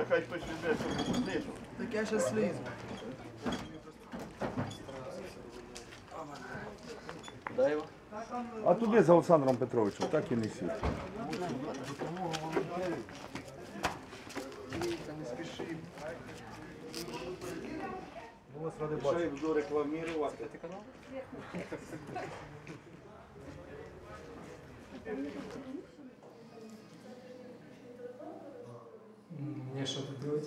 та хай хтось візьме, щоб знизу. Так я ще слізу. Дай його. А туди за Олександром Петровичем, так і не сів. Що я буду рекламувати? Мне что-то делать?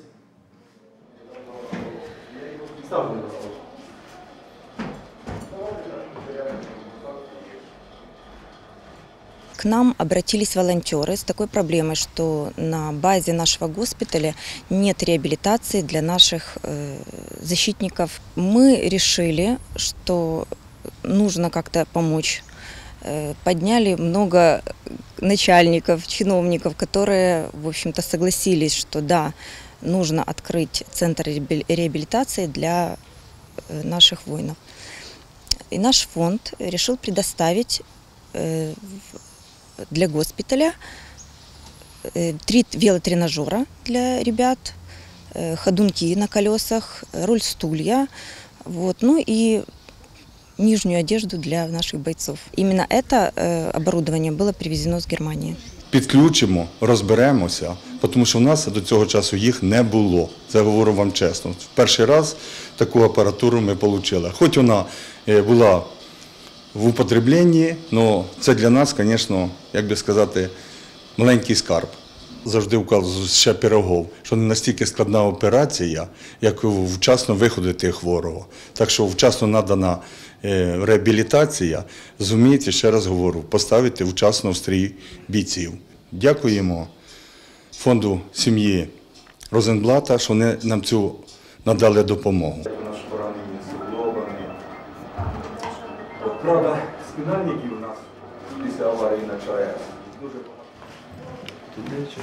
К нам обратились волонтеры с такой проблемой, что на базе нашего госпиталя нет реабилитации для наших э, защитников. Мы решили, что нужно как-то помочь. Э, Подняли много начальников, чиновников, которые, в общем-то, согласились, что да, нужно открыть центр реабили- реабилитации для э, наших воинов. И наш фонд решил предоставить э, для госпиталя, три велотренажера для ребят, ходунки на колесах, роль стулья, вот, ну и нижнюю одежду для наших бойцов. Именно это э, оборудование было привезено с Германии. підключимо, розберемося, тому що в нас до цього часу їх не було. Це говорю вам чесно. В перший раз таку апаратуру ми отримали. Хоч вона е, була в употребленні, але це для нас, звісно, як би сказати, маленький скарб. Завжди вказую ще пирогов, що не настільки складна операція, як вчасно виходити хворого. Так що вчасно надана е, реабілітація, зумієте, ще раз говорю, поставити вчасно в стрій бійців. Дякуємо фонду сім'ї Розенблата, що вони нам цю надали допомогу. Наш поранений суглобаний. Правда, спинальники у нас після аварії на ЧАЕС дуже багато.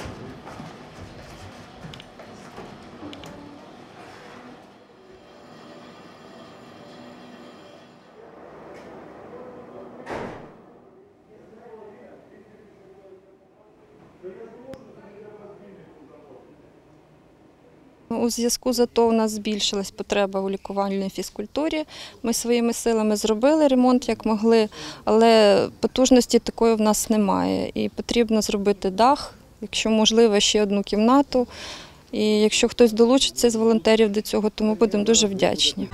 У зв'язку з АТО у нас збільшилась потреба у лікувальній фізкультурі. Ми своїми силами зробили ремонт як могли, але потужності такої в нас немає. І потрібно зробити дах, якщо можливо, ще одну кімнату. І якщо хтось долучиться з волонтерів до цього, то ми будемо дуже вдячні.